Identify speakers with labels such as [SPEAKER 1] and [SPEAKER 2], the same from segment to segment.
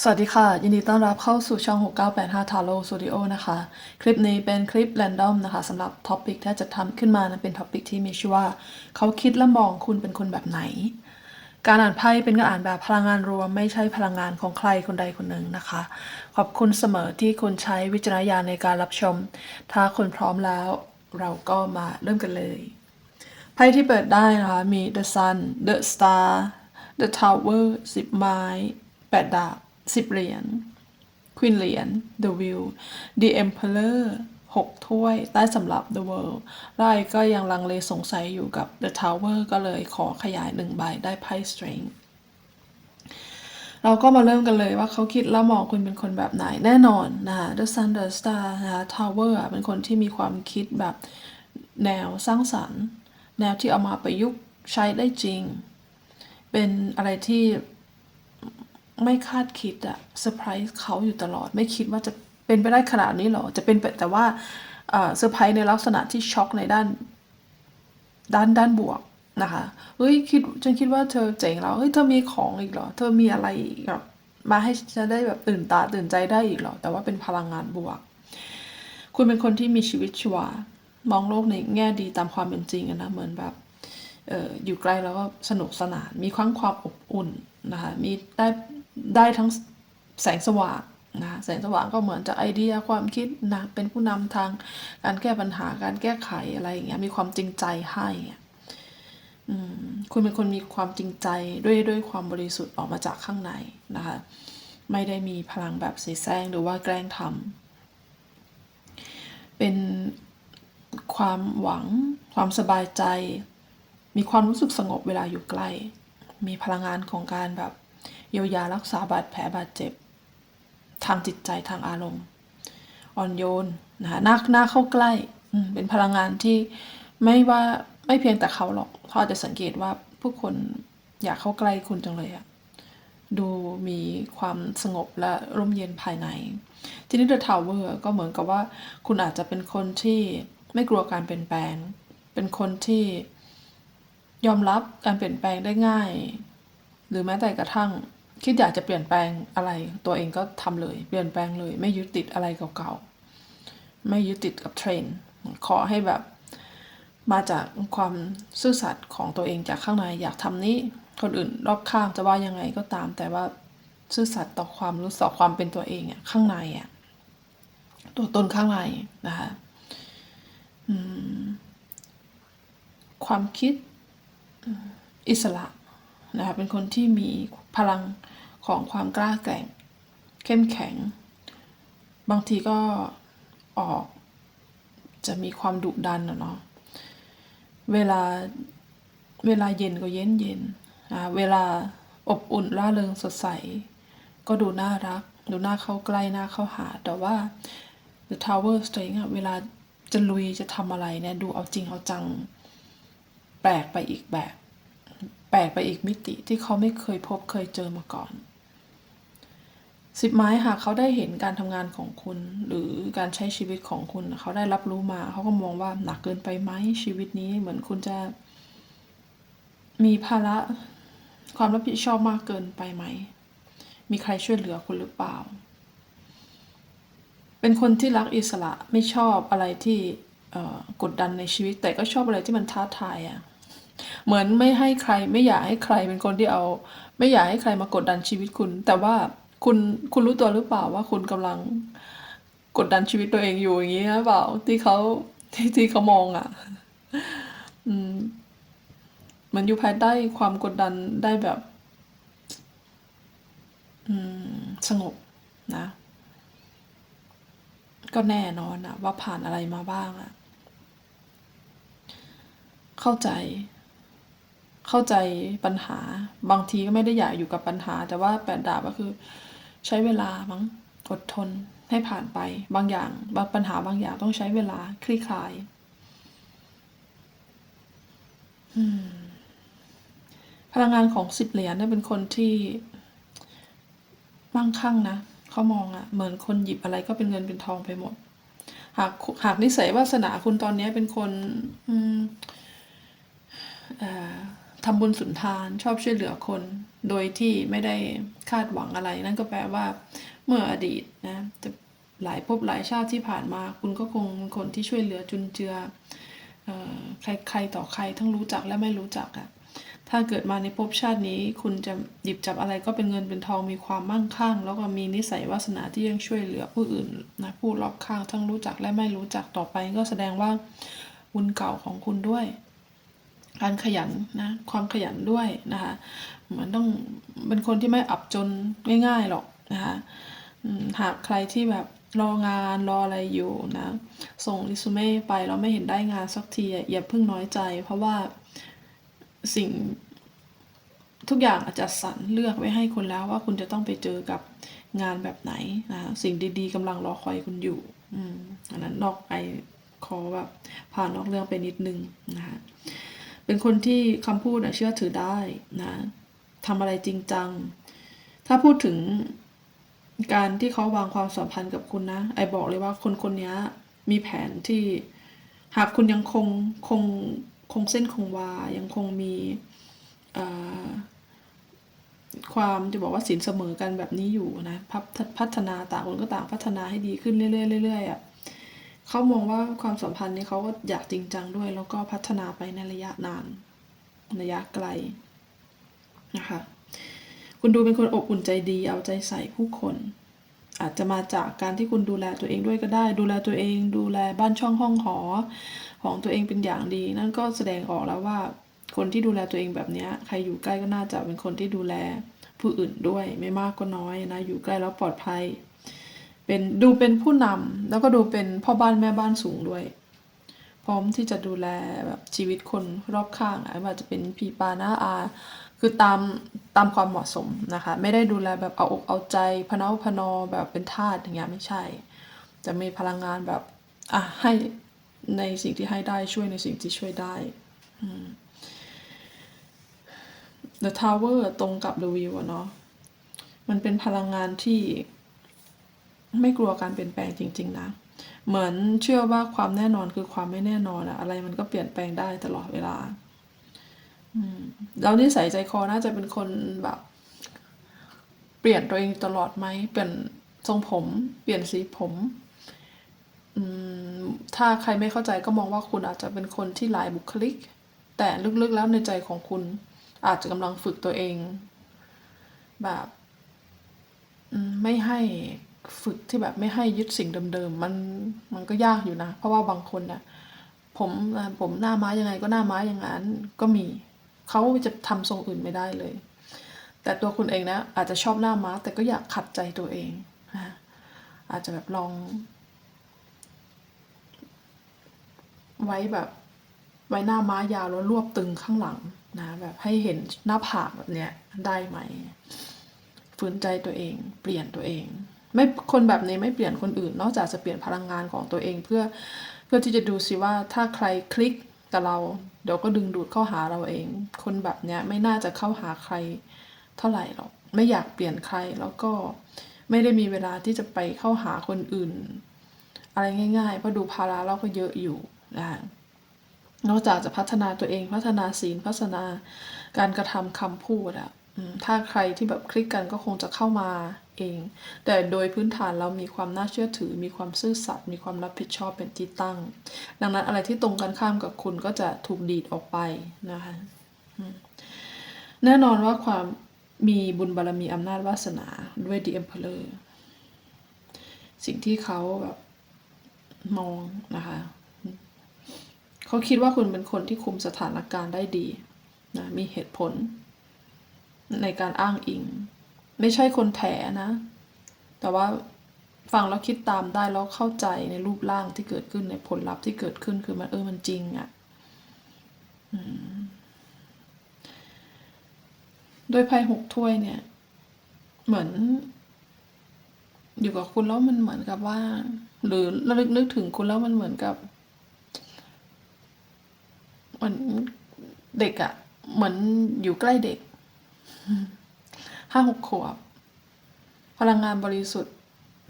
[SPEAKER 1] สวัสดีค่ะ ยินดีต้อนรับเข้าสู่ช่อง 6985 Taro Studio นะคะ คลิปนี้เป็นคลิป random นะคะสำหรับท็อปิกที่จะทำขึ้นมานะเป็นท็อปิกที่มีชื่อว่า เขาคิดและมองคุณเป็นคนแบบไหน การอ่านไพ่เป็นการอ่านแบบพลังงานรวม ไม่ใช่พลังงานของใครคนใดคนหนึ่งนะคะ ขอบคุณเสมอที่คุณใช้วิจารณญาณในการรับชม ถ้าคุณพร้อมแล้วเราก็มาเริ่มกันเลย ไพ่ที่เปิดได้นะคะมี The Sun The Star The Tower สิบไม้แปดดาบ สิบเหรียญ Queen เหรียญ The Wheel The Emperor หกถ้วยใต้สำหรับ The World ไล่ก็ยังลังเลสงสัยอยู่กับ The Tower ก็เลยขอขยายหนึ่งใบได้ไพ่ Strength เราก็มาเริ่มกันเลยว่าเขาคิดแล้วมองคุณเป็นคนแบบไหนแน่นอนนะคะ The Sun The Star นะคะ Tower เป็นคนที่มีความคิดแบบแนวสร้างสรรค์ แนวที่เอามาประยุกต์ใช้ได้จริง เป็นอะไรที่ ไม่คาดคิดอะเซอร์ไพรส์เขาอยู่ตลอด ไม่คิดว่าจะเป็นไปได้ขนาดนี้หรอ จะเป็นแต่ว่าเซอร์ไพรส์ในลักษณะที่ช็อกในด้าน ด้านด้านบวกนะคะเฮ้ยคิดฉันคิดว่าเธอเจ๋งแล้วเฮ้ยเธอมีของอีกเหรอ เธอมีอะไรแบบมาให้ฉันได้แบบตื่นตาตื่นใจได้อีกเหรอ แต่ว่าเป็นพลังงานบวก คุณเป็นคนที่มีชีวิตชีวามองโลกในแง่ดีตามความเป็นจริงนะเหมือนแบบอออยู่ใกล้แล้วก็สนุกสนาน มีความความอบอุ่นนะคะ มีได้ ได้ทั้งแสงสว่างนะแสงสว่างก็เหมือนจากไอเดียความคิดนะเป็นผู้นำทางการแก้ปัญหาการแก้ไขอะไรอย่างเงี้ยมีความจริงใจให้อืมคุณเป็นคนมีความจริงใจด้วยด้วยความบริสุทธิ์ออกมาจากข้างในนะคะ ไม่ได้มีพลังแบบเสแสร้งหรือว่าแกล้งทำเป็นความหวังความสบายใจ มีความรู้สึกสงบเวลาอยู่ใกล้ มีพลังงานของการแบบ เยียวยารักษาบาดแผลบาดเจ็บ ทางจิตใจทางอารมณ์ อ่อนโยนนะคะน่าน่าเข้าใกล้เป็นพลังงานที่ไม่ว่าไม่เพียงแต่เขาหรอกเขาอาจจะสังเกตว่าผู้คนอยากเข้าใกล้คุณจังเลยอะดูมีความสงบและร่มเย็นภายใน ทีนี้ The Tower ก็เหมือนกับว่า คุณอาจจะเป็นคนที่ไม่กลัวการเปลี่ยนแปลง เป็นคนที่ยอมรับการเปลี่ยนแปลงได้ง่าย หรือแม้แต่กระทั่ง คิดอยากจะเปลี่ยนแปลงอะไร ตัวเองก็ทำเลย เปลี่ยนแปลงเลย ไม่ยึดติดอะไรเก่าๆ ไม่ยึดติดกับเทรนด์ขอให้แบบมาจากความซื่อสัตย์ของตัวเองจากข้างในอยากทำนี้ คนอื่นรอบข้างจะว่ายังไงก็ตาม แต่ว่าซื่อสัตย์ต่อความรู้สึกความเป็นตัวเองอะข้างในอะตัวตนข้างในนะคะความคิดอิสระ นะคะเป็นคนที่มีพลังของความกล้าแกร่ง เข้มแข็ง บางทีก็ออกจะมีความดุดันเนาะเวลาเวลาเย็นก็เย็นเย็นอ่าเวลาอบอุ่นร่าเริงสดใส ก็ดูน่ารัก ดูน่าเข้าใกล้น่าเข้าหา แต่ว่า The Tower Strength อะเวลาจะลุยจะทำอะไรเนี่ย ดูเอาจริงเอาจัง แปลกไปอีกแบบ แปลกไปอีกมิติที่เขาไม่เคยพบเคยเจอมาก่อน สิบไม้หากเขาได้เห็นการทำงานของคุณ หรือการใช้ชีวิตของคุณ เขาได้รับรู้มา เขาก็มองว่าหนักเกินไปไหมชีวิตนี้เหมือนคุณจะ มีภาระความรับผิดชอบมากเกินไปไหม มีใครช่วยเหลือคุณหรือเปล่า เป็นคนที่รักอิสระไม่ชอบอะไรที่กดดันในชีวิต แต่ก็ชอบอะไรที่มันท้าทายอะ่ะ เหมือนไม่ให้ใครไม่อยากให้ใครเป็นคนที่เอา ไม่อยากให้ใครมากดดันชีวิตคุณ แต่ว่าคุณคุณรู้ตัวหรือเปล่าว่าคุณกำลังกดดันชีวิตตัวเองอยู่อย่างนี้หรือเปล่าที่เขาที่ที่เขามองอะ่ะ อืมมันอยู่ภายใต้ความกดดันได้แบบ อืมสงบนะ ก็แน่นอนอะว่าผ่านอะไรมาบ้างอะเข้าใจ เข้าใจปัญหา บางทีก็ไม่ได้อยากอยู่กับปัญหา แต่ว่าแปดดาบก็คือ ใช้เวลามั้งอดทนให้ผ่านไป บางอย่างบางปัญหาบางอย่างต้องใช้เวลาคลี่คลายพลังงานของสิบเหรียญเนี่ยเป็นคนที่มั่งคั่งนะเขามองอะเหมือนคนหยิบอะไรก็เป็นเงินเป็นทองไปหมด หากหากนิสัยวาสนาคุณตอนนี้เป็นคน อืมเอ่อ ทำบุญสุนทานชอบช่วยเหลือคน โดยที่ไม่ได้คาดหวังอะไร นั่นก็แปลว่า เมื่ออดีตนะจะหลายภพหลายชาติที่ผ่านมา คุณก็คงคนที่ช่วยเหลือจุนเจือเอ่อใครใครต่อใครทั้งรู้จักและไม่รู้จักอะถ้าเกิดมาในภพชาตินี้ คุณจะหยิบจับอะไรก็เป็นเงินเป็นทองมีความมั่งคั่ง แล้วก็มีนิสัยวาสนาที่ยังช่วยเหลือผู้อื่นนะผู้รอบข้างทั้งรู้จักและไม่รู้จักต่อไปก็แสดงว่าบุญเก่าของคุณด้วย การขยันนะความขยันด้วยนะคะมันต้องเป็นคนที่ไม่อับจนง่ายๆหรอกนะคะหากใครที่แบบรองานรออะไรอยู่นะส่งรีสูเม่ไปแล้วไม่เห็นได้งานสักทีอย่าเพิ่งน้อยใจ เพราะว่าสิ่งทุกอย่างอาจจะสรรเลือกไว้ให้คุณแล้วว่าคุณจะต้องไปเจอกับงานแบบไหนนะสิ่งดีๆกำลังรอคอยคุณอยู่อืมอันนั้นนอกไปขอแบบพานอกเรื่องไปนิดนึงนะคะ เป็นคนที่คำพูดนะเชื่อถือได้นะทำอะไรจริงจัง ถ้าพูดถึงการที่เขาวางความสัมพันธ์กับคุณนะ ไอบอกเลยว่าคนคนนี้มีแผนที่หากคุณยังคงคงคงเส้นคงวา ยังคงมีความจะบอกว่าสินเสมอกันแบบนี้อยู่นะพัฒพัฒนาต่างคนก็ต่างพัฒนาให้ดีขึ้นเรื่อยๆเรื่อยๆอะ เขามองว่าความสัมพันธ์นี้เขาก็อยากจริงจังด้วย แล้วก็พัฒนาไปในระยะนาน ระยะไกลนะคะ คุณดูเป็นคนอบอุ่นใจดี เอาใจใส่ผู้คน อาจจะมาจากการที่คุณดูแลตัวเองด้วยก็ได้ ดูแลตัวเอง ดูแลบ้านช่องห้องหอ ของตัวเองเป็นอย่างดี นั่นก็แสดงออกแล้วว่า คนที่ดูแลตัวเองแบบนี้ใครอยู่ใกล้ก็น่าจะเป็นคนที่ดูแลผู้อื่นด้วยไม่มากก็น้อยนะ อยู่ใกล้แล้วปลอดภัย เป็นดูเป็นผู้นำ แล้วก็ดูเป็นพ่อบ้านแม่บ้านสูงด้วย พร้อมที่จะดูแลแบบชีวิตคนรอบข้างอะไม่ว่าจะเป็นพี่ปาน้าอา คือตามตามความเหมาะสมนะคะ ไม่ได้ดูแลแบบเอาอกเอาใจพนาพนอแบบเป็นทาสอย่างเงี้ยไม่ใช่ จะมีพลังงานแบบอะให้ในสิ่งที่ให้ได้ช่วยในสิ่งที่ช่วยได้ The Tower ตรงกับ The Wheel อะเนาะมันเป็นพลังงานที่ ไม่กลัวการเปลี่ยนแปลงจริง ๆ นะ เหมือนเชื่อว่าความแน่นอนคือความไม่แน่นอนอะอะไรมันก็เปลี่ยนแปลงได้ตลอดเวลาอืมแล้วนิสัยใจคอน่าจะเป็นคนแบบ เปลี่ยนตัวเองตลอดไหมเปลี่ยนทรงผม เปลี่ยนสีผมถ้าใครไม่เข้าใจก็มองว่าคุณอาจจะเป็นคนที่หลายบุคลิก แต่ลึกๆแล้วในใจของคุณ อาจจะกำลังฝึกตัวเอง แบบไม่ให้ ฝึกที่แบบไม่ให้ยึดสิ่งเดิมๆมันมันก็ยากอยู่นะ เพราะว่าบางคนน่ะผมผมหน้าม้ายังไงก็หน้าม้าอย่างนั้นก็มีเขาจะทำทรงอื่นไม่ได้เลย แต่ตัวคุณเองนะอาจจะชอบหน้าม้าแต่ก็อยากขัดใจตัวเองนะอาจจะแบบลอง ไว้แบบไว้หน้าม้ายาวแล้วรวบตึงข้างหลังนะแบบให้เห็นหน้าผากแบบเนี้ยได้ไหม ฝืนใจตัวเอง เปลี่ยนตัวเอง ไม่คนแบบนี้ไม่เปลี่ยนคนอื่น นอกจากจะเปลี่ยนพลังงานของตัวเองเพื่อเพื่อที่จะดูสิว่าถ้าใครคลิกกับเรา เดี๋ยวก็ดึงดูดเข้าหาเราเอง คนแบบเนี้ยไม่น่าจะเข้าหาใครเท่าไหร่หรอกไม่อยากเปลี่ยนใครแล้วก็ไม่ได้มีเวลาที่จะไปเข้าหาคนอื่น อะไรง่ายๆเพราะดูภาระเราก็เยอะอยู่นะนอกจากจะพัฒนาตัวเองพัฒนาศีลพัฒนาการกระทำคำพูดอะถ้าใครที่แบบคลิกกันก็คงจะเข้ามา เอง แต่โดยพื้นฐานเรามีความน่าเชื่อถือ มีความซื่อสัตย์มีความรับผิดชอบเป็นที่ตั้ง ดังนั้นอะไรที่ตรงกันข้ามกับคุณก็จะถูกดีดออกไปนะคะแน่นอนว่าความมีบุญบารมีอำนาจวาสนาด้วย The Emperor สิ่งที่เขาแบบมองนะคะเขาคิดว่าคุณเป็นคนที่คุมสถานการณ์ได้ดีนะมีเหตุผลในการอ้างอิง ไม่ใช่คนแถนะ แต่ว่าฟังแล้วคิดตามได้แล้วเข้าใจในรูปร่างที่เกิดขึ้นในผลลัพธ์ที่เกิดขึ้นคือมันเออมันจริงอะ่ะอืมด้วยไพ่หกถ้วยเนี่ย เหมือน อยู่กับคุณแล้วมันเหมือนกับว่า หรือระลึกนึกถึงคุณแล้วมันเหมือนกับเหมือนเด็กอะ เหมือนอยู่ใกล้เด็ก ห้าหกขวบ พลังงานบริสุทธิ์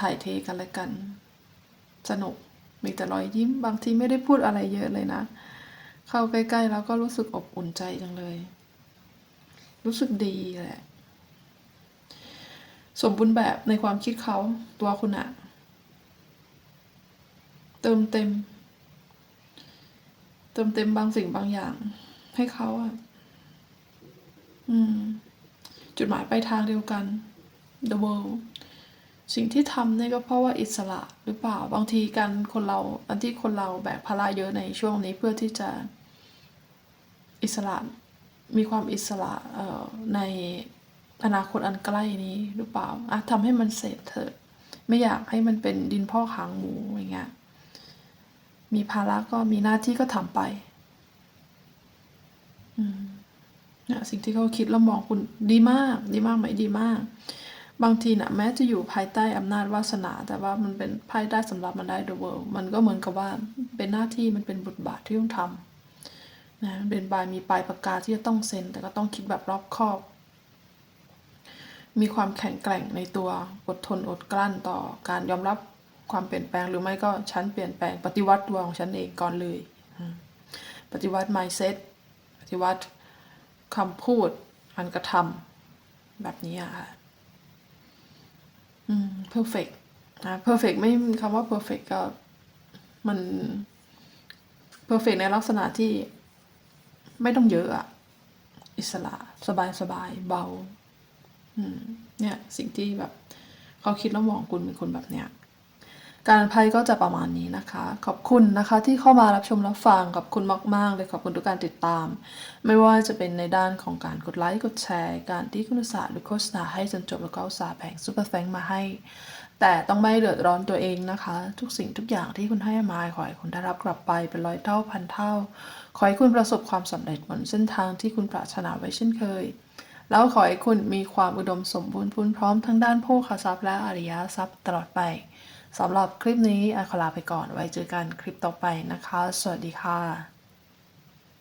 [SPEAKER 1] ถ่ายเทกันและกัน สนุกมีแต่รอยยิ้ม บางทีไม่ได้พูดอะไรเยอะเลยนะ เข้าใกล้ๆแล้วก็รู้สึกอบอุ่นใจจังเลย รู้สึกดีแหละสมบูรณ์แบบในความคิดเขาตัวคุณอะเติมเต็ม เติมเต็มบางสิ่งบางอย่าง ให้เขาอะอืม จุดหมายปลายทางเดียวกัน the world สิ่งที่ทำเนี่ยก็เพราะว่าอิสระหรือเปล่าบางทีการคนเราอันที่คนเราแบกภาระเยอะในช่วงนี้เพื่อที่จะอิสระมีความอิสระในอนาคตอันใกล้นี้หรือเปล่าอะทำให้มันเสร็จเถอะ ไม่อยากให้มันเป็นดินพ่อกหางหมูอย่างเงี้ยมีภาระก็มีหน้าที่ก็ทำไปเนี่ยสิ่งที่เขาคิดแล้วมองคุณดีมาก ดีมากไหมดีมาก บางทีนะแม้จะอยู่ภายใต้อำนาจวาสนา แต่ว่ามันเป็นภายใต้สำหรับมันได้ the world มันก็เหมือนกับว่าเป็นหน้าที่มันเป็นบทบาทที่ต้องทำนะเป็นบายมีปลายปากกาที่จะต้องเซ็น แต่ก็ต้องคิดแบบรอบคอบ มีความแข็งแกร่งในตัวอดทนอดกลั้นต่อการยอมรับความเปลี่ยนแปลงหรือไม่ก็ฉันเปลี่ยนแปลงปฏิวัติตัวของฉันเองก่อนเลย ปฏิวัติ mindset ปฏิวัติ คำพูดการกระทำแบบนี้อะค่ะอืม perfect นะ perfect ไม่คำว่า perfect ก็มัน perfect ในลักษณะที่ไม่ต้องเยอะอะอิสระ สบายสบายเบา อืม เนี่ย สิ่งที่แบบ เขาคิดแล้วมองคุณเป็นคนแบบเนี้ย การไพ่ก็จะประมาณนี้นะคะ ขอบคุณนะคะที่เข้ามารับชมรับฟังขอบคุณมาก ๆ เลยขอบคุณทุกการติดตาม ไม่ว่าจะเป็นในด้านของการกดไลค์กดแชร์ การที่คุณอุตสาห์หรือโฆษณาให้จนจบแล้วก็อุตสาห์แบ่งซูเปอร์แฟงมาให้ แต่ต้องไม่เดือดร้อนตัวเองนะคะ ทุกสิ่งทุกอย่างที่คุณให้มาขอให้คุณได้รับกลับไปเป็นร้อยเท่าพันเท่า ขอให้คุณประสบความสำเร็จบนเส้นทางที่คุณปรารถนาไว้เช่นเคยแล้วขอให้คุณมีความอุดมสมบูรณ์พูนพร้อมทั้งด้านโภคทรัพย์และอริยทรัพย์ตลอดไป สำหรับคลิปนี้อาขอลาไปก่อนไว้เจอกันคลิปต่อไปนะคะ สวัสดีค่ะ